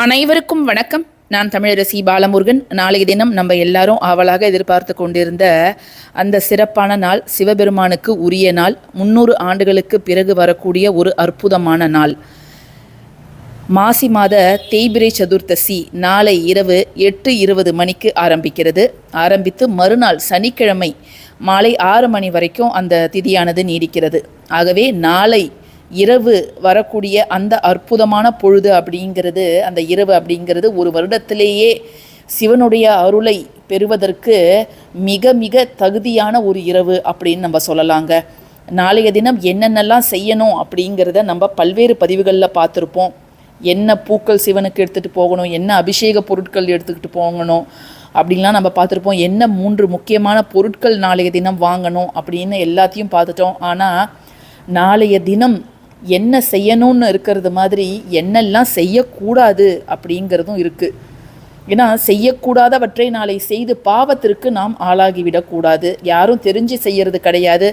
அனைவருக்கும் வணக்கம். நான் தமிழரசி பாலமுருகன். நாளைய தினம் நம்ம எல்லாரும் ஆவலாக எதிர்பார்த்து கொண்டிருந்த அந்த சிறப்பான நாள் சிவபெருமானுக்கு உரிய நாள் முன்னூறு ஆண்டுகளுக்கு பிறகு வரக்கூடிய ஒரு அற்புதமான நாள். மாசி மாத தேய்பிரை சதுர்த்தசி நாளை இரவு எட்டு இருபது மணிக்கு ஆரம்பிக்கிறது. ஆரம்பித்து மறுநாள் சனிக்கிழமை மாலை ஆறு மணி வரைக்கும் அந்த திதியானது நீடிக்கிறது. ஆகவே நாளை இரவு வரக்கூடிய அந்த அற்புதமான பொழுது அப்படிங்கிறது அந்த இரவு அப்படிங்கிறது ஒரு வருடத்திலேயே சிவனுடைய அருளை பெறுவதற்கு மிக மிக தகுதியான ஒரு இரவு அப்படின்னு நம்ம சொல்லலாங்க. நாளைய தினம் என்னென்னலாம் செய்யணும் அப்படிங்கிறத நம்ம பல்வேறு பதிவுகளில் பார்த்துருப்போம். என்ன பூக்கள் சிவனுக்கு எடுத்துகிட்டு போகணும் என்ன அபிஷேக பொருட்கள் எடுத்துக்கிட்டு போகணும் அப்படின்லாம் நம்ம பார்த்துருப்போம். என்ன மூன்று முக்கியமான பொருட்கள் நாளைய தினம் வாங்கணும் அப்படின்னு எல்லாத்தையும் பார்த்துட்டோம். ஆனால் நாளைய தினம் என்ன செய்யணும்னு இருக்கிறது மாதிரி என்னெல்லாம் செய்யக்கூடாது அப்படிங்கிறதும் இருக்குது ஏன்னா செய்யக்கூடாதவற்றை நாளை செய்து பாவத்திற்கு நாம் ஆளாகிவிடக்கூடாது. யாரும் தெரிஞ்சு செய்யறது கிடையாது.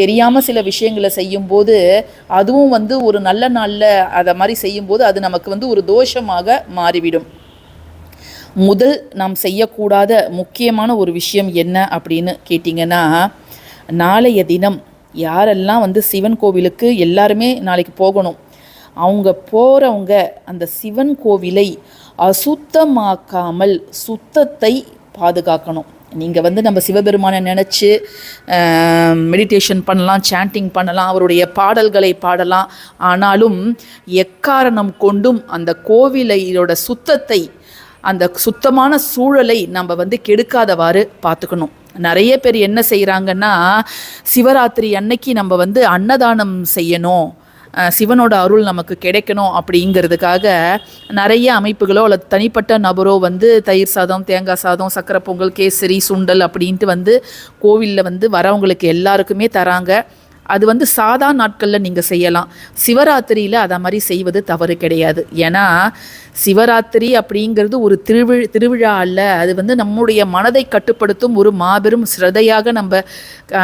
தெரியாமல் சில விஷயங்களை செய்யும்போது அதுவும் வந்து ஒரு நல்ல நாளில் அதை மாதிரி செய்யும்போது அது நமக்கு வந்து ஒரு தோஷமாக மாறிவிடும். முதல் நாம் செய்யக்கூடாத முக்கியமான ஒரு விஷயம் என்ன அப்படின்னு கேட்டிங்கன்னா நாளைய தினம் யாரெல்லாம் வந்து சிவன் கோவிலுக்கு எல்லாருமே நாளைக்கு போகணும் அவங்க போகிறவங்க அந்த சிவன் கோவிலை அசுத்தமாக்காமல் சுத்தத்தை பாதுகாக்கணும். நீங்கள் வந்து நம்ம சிவபெருமானை நினச்சி மெடிடேஷன் பண்ணலாம் சாண்டிங் பண்ணலாம் அவருடைய பாடல்களை பாடலாம். ஆனாலும் எக்காரணம் கொண்டும் அந்த கோவிலையோட சுத்தத்தை அந்த சுத்தமான சூழலை நம்ம வந்து கெடுக்காதவாறு பார்த்துக்கணும். நிறைய பேர் என்ன செய்கிறாங்கன்னா சிவராத்திரி அன்னைக்கு நம்ம வந்து அன்னதானம் செய்யணும். சிவனோட அருள் நமக்கு கிடைக்கணும் அப்படிங்கிறதுக்காக நிறைய அமைப்புகளோ அல்லது தனிப்பட்ட நபரோ வந்து தயிர் சாதம் தேங்காய் சாதம் சக்கரை பொங்கல் கேசரி சுண்டல் அப்படின்ட்டு வந்து கோவிலில் வந்து வரவங்களுக்கு எல்லாருக்குமே தராங்க. அது வந்து சாதா நாட்களில் நீங்கள் செய்யலாம். சிவராத்திரியில் அதை மாதிரி செய்வது தவறு கிடையாது. ஏன்னா சிவராத்திரி அப்படிங்கிறது ஒரு திருவிழ் திருவிழா அல்ல. அது வந்து நம்முடைய மனதை கட்டுப்படுத்தும் ஒரு மாபெரும் சிரதையாக நம்ம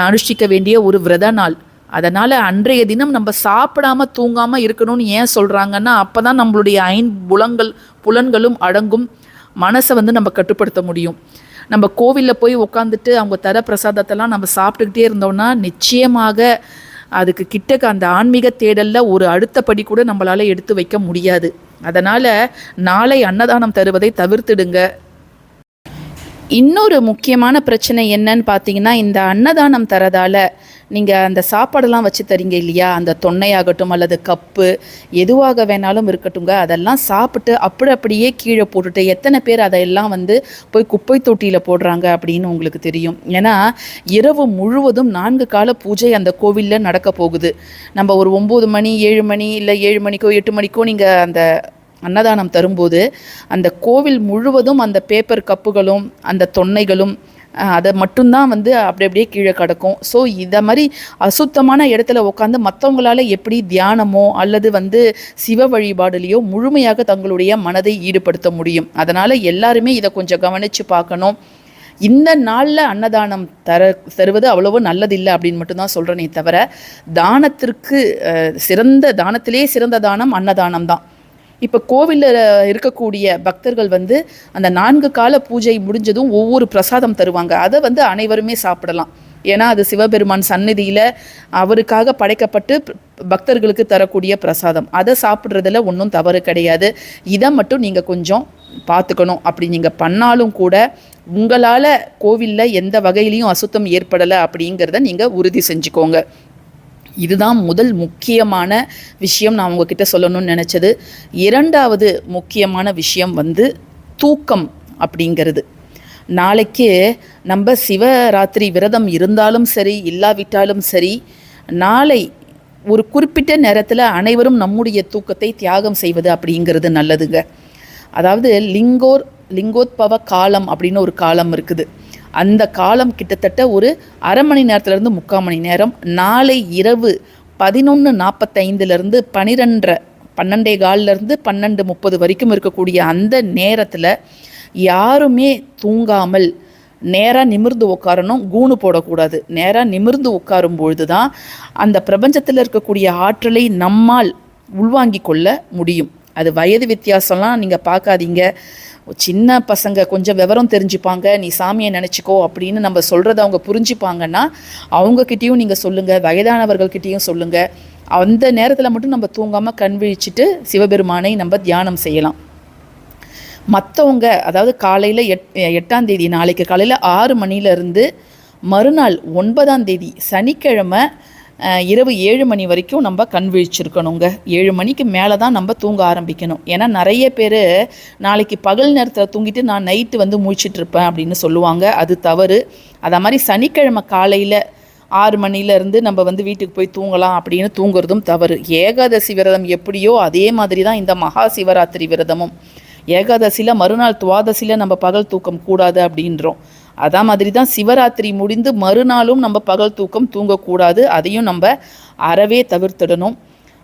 அனுஷ்டிக்க வேண்டிய ஒரு விரத நாள். அதனால் அன்றைய தினம் நம்ம சாப்பிடாம தூங்காமல் இருக்கணும்னு ஏன் சொல்கிறாங்கன்னா அப்போ தான் நம்மளுடைய ஐம்புலங்கள் புலன்களும் அடங்கும். மனசை வந்து நம்ம கட்டுப்படுத்த முடியும். நம்ம கோவிலில் போய் உட்காந்துட்டு அவங்க தர பிரசாதத்தெல்லாம் நம்ம சாப்பிட்டுக்கிட்டே இருந்தோம்னா நிச்சயமாக அதுக்கு கிட்டக்க அந்த ஆன்மீக தேடலில் ஒரு அடுத்த படி கூட நம்மளால் எடுத்து வைக்க முடியாது. அதனால் நாளை அன்னதானம் தருவதை தவிர்த்துடுங்க. இன்னொரு முக்கியமான பிரச்சனை என்னன்னு பார்த்தீங்கன்னா இந்த அன்னதானம் தரதால் நீங்கள் அந்த சாப்பாடெல்லாம் வச்சு தரீங்க இல்லையா? அந்த தொன்னையாகட்டும் அல்லது கப்பு எதுவாக வேணாலும் இருக்கட்டுங்க அதெல்லாம் சாப்பிட்டு அப்படி அப்படியே கீழே போட்டுட்டு எத்தனை பேர் அதையெல்லாம் வந்து போய் குப்பை தொட்டியில் போடுறாங்க அப்படின்னு உங்களுக்கு தெரியும். ஏன்னா இரவு முழுவதும் நான்கு கால பூஜை அந்த கோவிலில் நடக்க போகுது. நம்ம ஒரு ஒம்பது மணி ஏழு மணி இல்லை ஏழு மணிக்கோ எட்டு மணிக்கோ நீங்கள் அந்த அன்னதானம் தரும்போது அந்த கோவில் முழுவதும் அந்த பேப்பர் கப்புகளும் அந்த தொன்னைகளும் அதை மட்டும்தான் வந்து அப்படி அப்படியே கீழே கிடக்கும். ஸோ இதை மாதிரி அசுத்தமான இடத்துல உட்காந்து மற்றவங்களால எப்படி தியானமோ அல்லது வந்து சிவ வழிபாடுலேயோ முழுமையாக தங்களுடைய மனதை ஈடுபடுத்த முடியும். அதனால் எல்லாருமே இதை கொஞ்சம் கவனித்து பார்க்கணும். இந்த நாளில் அன்னதானம் தர தருவது அவ்வளவோ நல்லதில்லை அப்படின்னு மட்டும்தான் சொல்கிறேனே தவிர தானத்திற்கு சிறந்த தானத்திலே சிறந்த தானம் அன்னதானம் தான் இப்போ கோவிலில் இருக்கக்கூடிய பக்தர்கள் வந்து அந்த நான்கு கால பூஜை முடிஞ்சதும் ஒவ்வொரு பிரசாதம் தருவாங்க. அதை வந்து அனைவருமே சாப்பிடலாம். ஏன்னா அது சிவபெருமான் சந்நிதியில் அவருக்காக படைக்கப்பட்டு பக்தர்களுக்கு தரக்கூடிய பிரசாதம். அதை சாப்பிட்றதுல ஒன்றும் தவறு கிடையாது. இதை மட்டும் நீங்கள் கொஞ்சம் பார்த்துக்கணும் அப்படி நீங்கள் பண்ணாலும் கூட உங்களால் கோவிலில் எந்த வகையிலையும் அசுத்தம் ஏற்படலை அப்படிங்கிறத நீங்கள் உறுதி செஞ்சுக்கோங்க. இதுதான் முதல் முக்கியமான விஷயம் நான் உங்ககிட்ட சொல்லணும்னு நினச்சது. இரண்டாவது முக்கியமான விஷயம் வந்து தூக்கம் அப்படிங்கிறது. நாளைக்கு நம்ம சிவராத்திரி விரதம் இருந்தாலும் சரி இல்லாவிட்டாலும் சரி நாளை ஒரு குறிப்பிட்ட நேரத்தில் அனைவரும் நம்முடைய தூக்கத்தை தியாகம் செய்வது அப்படிங்கிறது நல்லதுங்க. அதாவது லிங்கோர் லிங்கோத்பவ காலம் அப்படின்னு ஒரு காலம் இருக்குது. அந்த காலம் கிட்டத்தட்ட ஒரு அரை மணி நேரத்துலேருந்து முக்கால் மணி நேரம் நாளை இரவு பதினொன்று நாற்பத்தைந்துலேருந்து பனிரெண்டரை பன்னெண்டே காலிலேருந்து பன்னெண்டு முப்பது வரைக்கும் இருக்கக்கூடிய அந்த நேரத்தில் யாருமே தூங்காமல் நேராக நிமிர்ந்து உட்காரணும் கூணு போடக்கூடாது. நேராக நிமிர்ந்து உட்காரும் பொழுது தான் அந்த பிரபஞ்சத்தில் இருக்கக்கூடிய ஆற்றலை நம்மால் உள்வாங்கிக் கொள்ள முடியும். அது வயது வித்தியாசம்லாம் நீங்கள் பார்க்காதீங்க. சின்ன பசங்க கொஞ்சம் விவரம் தெரிஞ்சுப்பாங்க நீ சாமியை நினச்சிக்கோ அப்படின்னு நம்ம சொல்கிறத அவங்க புரிஞ்சுப்பாங்கன்னா அவங்கக்கிட்டேயும் நீங்கள் சொல்லுங்கள் வயதானவர்கள்கிட்டேயும் சொல்லுங்கள் அந்த நேரத்தில் மட்டும் நம்ம தூங்காமல் கண் விழிச்சிட்டு சிவபெருமானை நம்ம தியானம் செய்யலாம். மற்றவங்க அதாவது காலையில் எட் எட்டாம் தேதி நாளைக்கு காலையில் ஆறு மணிலேருந்து மறுநாள் ஒன்பதாம் தேதி சனிக்கிழமை இரவு ஏழு மணி வரைக்கும் நம்ம கண் விழிச்சிருக்கணுங்க. ஏழு மணிக்கு மேலே தான் நம்ம தூங்க ஆரம்பிக்கணும். ஏன்னா நிறைய பேர் நாளைக்கு பகல் நேரத்தில் தூங்கிட்டு நான் நைட்டு வந்து முழிச்சிட்ருப்பேன் அப்படின்னு சொல்லுவாங்க. அது தவறு. அதை மாதிரி சனிக்கிழமை காலையில் ஆறு மணிலேருந்து நம்ம வந்து வீட்டுக்கு போய் தூங்கலாம் அப்படின்னு தூங்குறதும் தவறு. ஏகாதசி விரதம் எப்படியோ அதே மாதிரி தான் இந்த மகா சிவராத்திரி விரதமும். ஏகாதசியில் மறுநாள் துவாதசியில் நம்ம பகல் தூக்கம் கூடாது அப்படின்றோம். அதான் மாதிரி தான் சிவராத்திரி முடிந்து மறுநாளும் நம்ம பகல் தூக்கம் தூங்கக்கூடாது. அதையும் நம்ம அறவே தவிர்த்திடணும்.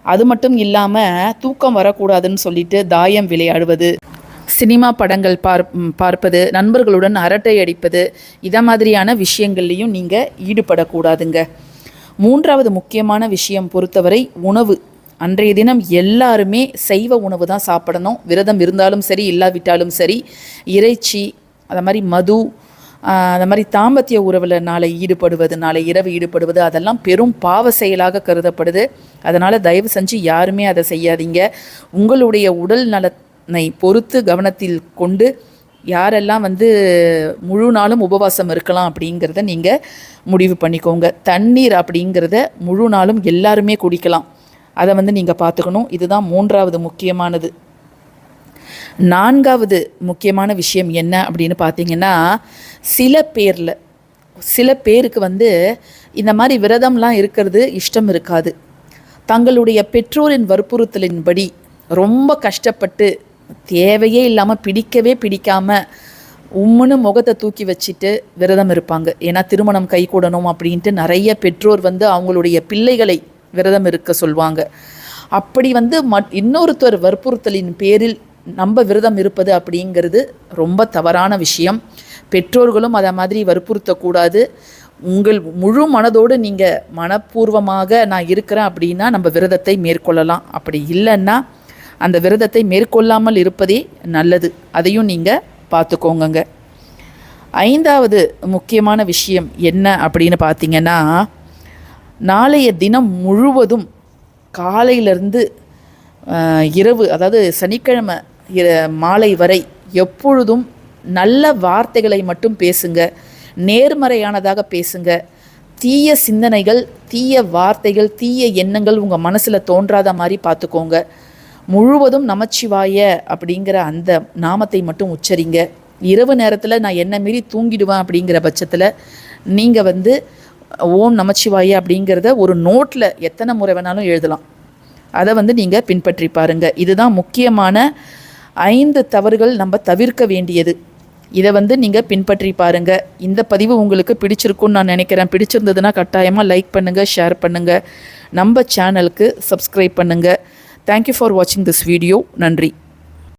அது மட்டும் இல்லாமல் தூக்கம் வரக்கூடாதுன்னு சொல்லிட்டு தாயம் விளையாடுவது சினிமா படங்கள் பார் பார்ப்பது நண்பர்களுடன் அரட்டை அடிப்பது இதை மாதிரியான விஷயங்கள்லையும் நீங்கள் ஈடுபடக்கூடாதுங்க. மூன்றாவது முக்கியமான விஷயம் பொறுத்தவரை உணவு. அன்றைய தினம் எல்லாருமே சைவ உணவு தான் சாப்பிடணும். விரதம் இருந்தாலும் சரி இல்லாவிட்டாலும் சரி இறைச்சி அது மாதிரி மது அந்த மாதிரி தாம்பத்திய உறவில் நாளை ஈடுபடுவது நாளை இரவு ஈடுபடுவது அதெல்லாம் பெரும் பாவ செயலாக கருதப்படுது. அதனால் தயவு செஞ்சு யாருமே அதை செய்யாதீங்க. உங்களுடைய உடல் நலனை பொறுத்து கவனத்தில் கொண்டு யாரெல்லாம் வந்து முழு நாளும் உபவாசம் இருக்கலாம் அப்படிங்கிறத நீங்கள் முடிவு பண்ணிக்கோங்க. தண்ணீர் அப்படிங்கிறத முழு நாளும் எல்லாருமே குடிக்கலாம். அதை வந்து நீங்கள் பார்த்துக்கணும். இதுதான் மூன்றாவது முக்கியமானது. நான்காவது முக்கியமான விஷயம் என்ன அப்படின்னு பார்த்தீங்கன்னா சில பேரில் சில பேருக்கு வந்து இந்த மாதிரி விரதம்லாம் இருக்கிறது இஷ்டம் இருக்காது. தங்களுடைய பெற்றோரின் வற்புறுத்தலின்படி ரொம்ப கஷ்டப்பட்டு தேவையே இல்லாமல் பிடிக்கவே பிடிக்காமல் உம்முன்னு முகத்தை தூக்கி வச்சுட்டு விரதம் இருப்பாங்க. ஏன்னா திருமணம் கைகூடணும் அப்படின்ட்டு நிறைய பெற்றோர் வந்து அவங்களுடைய பிள்ளைகளை விரதம் இருக்க சொல்வாங்க. அப்படி வந்து மட் இன்னொருத்தர் வற்புறுத்தலின் பேரில் நம்ம விரதம் இருப்பது அப்படிங்கிறது ரொம்ப தவறான விஷயம். பெற்றோர்களும் அதை மாதிரி வற்புறுத்தக்கூடாது. உங்கள் முழு மனதோடு நீங்கள் மனப்பூர்வமாக நான் இருக்கிறேன் அப்படின்னா நம்ம விரதத்தை மேற்கொள்ளலாம். அப்படி இல்லைன்னா அந்த விரதத்தை மேற்கொள்ளாமல் இருப்பதே நல்லது. அதையும் நீங்கள் பார்த்துக்கோங்கங்க. ஐந்தாவது முக்கியமான விஷயம் என்ன அப்படின்னு பார்த்தீங்கன்னா நாளைய தினம் முழுவதும் காலையிலிருந்து இரவு அதாவது சனிக்கிழமை மாலை வரை எப்பொழுதும் நல்ல வார்த்தைகளை மட்டும் பேசுங்க. நேர்மறையானதாக பேசுங்க. தீய சிந்தனைகள் தீய வார்த்தைகள் தீய எண்ணங்கள் உங்கள் மனசில் தோன்றாத மாதிரி பார்த்துக்கோங்க. முழுவதும் நமச்சிவாய அப்படிங்கிற அந்த நாமத்தை மட்டும் உச்சரிங்க. இரவு நேரத்தில் நான் என்ன மீறி தூங்கிடுவேன் அப்படிங்கிற பட்சத்தில் நீங்கள் வந்து ஓம் நமச்சிவாய அப்படிங்கிறத ஒரு நோட்டில் எத்தனை முறை வேணாலும் எழுதலாம். அதை வந்து நீங்கள் பின்பற்றி பாருங்கள் இதுதான் முக்கியமான ஐந்து தவறுகள் நம்ம தவிர்க்க வேண்டியது. இதை வந்து நீங்கள் பின்பற்றி பாருங்கள் இந்த பதிவு உங்களுக்கு பிடிச்சிருக்குன்னு நான் நினைக்கிறேன். பிடிச்சிருந்ததுன்னா கட்டாயமாக லைக் பண்ணுங்கள் ஷேர் பண்ணுங்கள் நம்ம சேனலுக்கு சப்ஸ்கிரைப் பண்ணுங்கள் தேங்க்யூ ஃபார் வாட்சிங் திஸ் வீடியோ நன்றி.